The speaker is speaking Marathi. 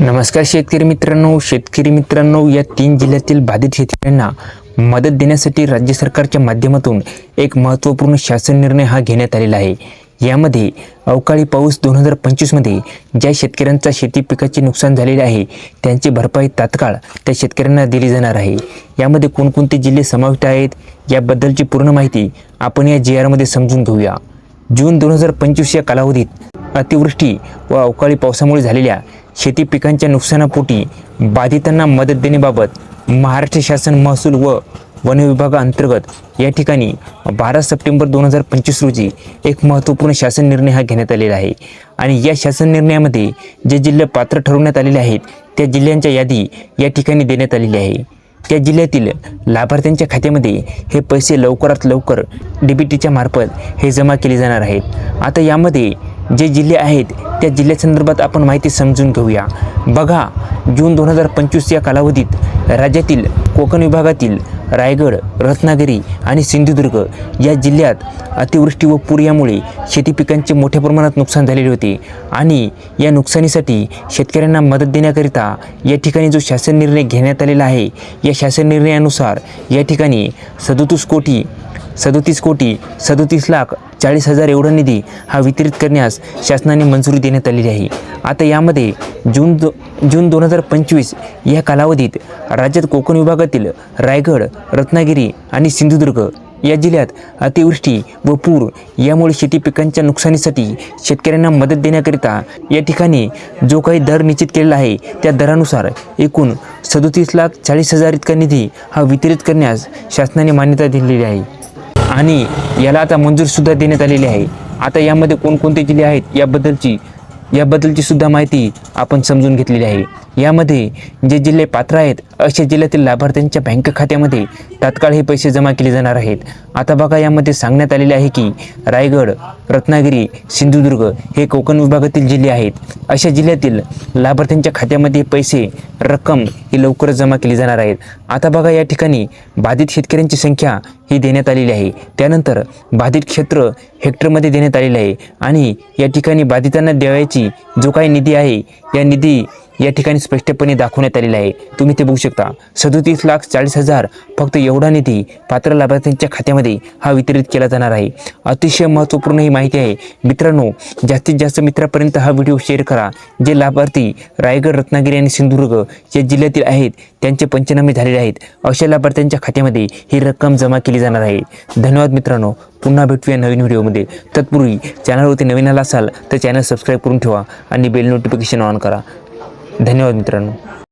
नमस्कार शेतकरी मित्रांनो शेतकरी मित्रांनो या तीन जिल्ह्यातील बाधित शेतकऱ्यांना मदत देण्यासाठी राज्य सरकारच्या माध्यमातून एक महत्त्वपूर्ण शासन निर्णय हा घेण्यात आलेला आहे. यामध्ये अवकाळी पाऊस दोन हजार पंचवीसमध्ये ज्या शेतकऱ्यांचा शेती पिकाचे नुकसान झालेले आहे त्यांची भरपाई तात्काळ त्या शेतकऱ्यांना दिली जाणार आहे. यामध्ये कोणकोणते जिल्हे समाविष्ट आहेत याबद्दलची पूर्ण माहिती आपण या जी आरमध्ये समजून घेऊया. जून दोन हजार पंचवीस या कालावधीत अतिवृष्टी व अवकाळी पावसामुळे झालेल्या शेती पिकांच्या नुकसानापोटी बाधितांना मदत देण्याबाबत महाराष्ट्र शासन महसूल व वन विभागाअंतर्गत या ठिकाणी बारा सप्टेंबर दोन हजार पंचवीस रोजी एक महत्त्वपूर्ण शासन निर्णय हा घेण्यात आलेला आहे. आणि या शासन निर्णयामध्ये जे जिल्हे पात्र ठरवण्यात आलेले आहेत त्या जिल्ह्यांच्या यादी या ठिकाणी देण्यात आलेली आहे. त्या जिल्ह्यातील लाभार्थ्यांच्या खात्यामध्ये हे पैसे लवकरात लवकर डी बी टीच्या मार्फत हे जमा केले जाणार आहेत. आता यामध्ये जे जिल्हे आहेत त्या जिल्ह्यासंदर्भात आपण माहिती समजून घेऊया. बघा जून दोन हजार पंचवीस या कालावधीत राज्यातील कोकण विभागातील रायगड रत्नागिरी आणि सिंधुदुर्ग या जिल्ह्यात अतिवृष्टी व पूर यामुळे शेती पिकांचे मोठ्या प्रमाणात नुकसान झालेले होते आणि या नुकसानीसाठी शेतकऱ्यांना मदत देण्याकरिता या ठिकाणी जो शासन निर्णय घेण्यात आलेला आहे या शासन निर्णयानुसार या ठिकाणी सदोतीस कोटी सदोतीस कोटी सदोतीस लाख चाळीस हजार एवढा निधी हा वितरित करण्यास शासनाने मंजुरी देण्यात आलेली आहे. आता यामध्ये जून दो जून दोन हजार पंचवीस या कालावधीत राज्यात कोकण विभागातील रायगड रत्नागिरी आणि सिंधुदुर्ग या जिल्ह्यात अतिवृष्टी व पूर यामुळे शेती पिकांच्या नुकसानीसाठी शेतकऱ्यांना मदत देण्याकरिता या ठिकाणी जो काही दर निश्चित केलेला आहे त्या दरानुसार एकूण सदोतीस लाख चाळीस हजार इतका निधी हा वितरित करण्यास शासनाने मान्यता दिलेली आहे. आणि याला आता मंजूरसुद्धा देण्यात आलेली आहे. आता यामध्ये कोणकोणते जिल्हे आहेत? याबद्दलची याबद्दलची सुद्धा माहिती आपण समजून घेतलेली आहे. यामध्ये जे जिल्हे पात्र आहेत अशा जिल्ह्यातील लाभार्थ्यांच्या बँक खात्यामध्ये तात्काळ हे पैसे जमा केले जाणार आहेत. आता बघा यामध्ये सांगण्यात आलेले आहे की रायगड रत्नागिरी सिंधुदुर्ग हे कोकण विभागातील जिल्हे आहेत. अशा जिल्ह्यातील लाभार्थ्यांच्या खात्यामध्ये पैसे रक्कम ही लवकरच जमा केली जाणार आहेत. आता बघा या ठिकाणी बाधित शेतकऱ्यांची संख्या ही देण्यात आलेली आहे. त्यानंतर बाधित क्षेत्र हेक्टरमध्ये देण्यात आलेले आहे आणि या ठिकाणी बाधितांना द्यावयाची जो काही निधी आहे या निधी या ठिकाणी स्पष्टपणे दाखवण्यात आलेला आहे. तुम्ही ते बघू शकता. सदोतीस लाख चाळीस हजार फक्त एवढा निधी पात्र लाभार्थ्यांच्या खात्यामध्ये हा वितरित केला जाणार आहे. अतिशय महत्त्वपूर्ण ही माहिती आहे. मित्रांनो जास्तीत जास्त मित्रापर्यंत हा व्हिडिओ शेअर करा. जे लाभार्थी रायगड रत्नागिरी आणि सिंधुदुर्ग या जिल्ह्यातील आहेत त्यांचे पंचनामे झालेले आहेत. अशा लाभार्थ्यांच्या खात्यामध्ये ही रक्कम जमा केली जाणार आहे. धन्यवाद मित्रांनो. पुन्हा भेटूया नवीन व्हिडिओमध्ये. तत्पूर्वी चॅनलवरती नवीन आला असाल तर चॅनल सबस्क्राईब करून ठेवा आणि बेल नोटिफिकेशन ऑन करा. धन्यवाद मित्रांनो.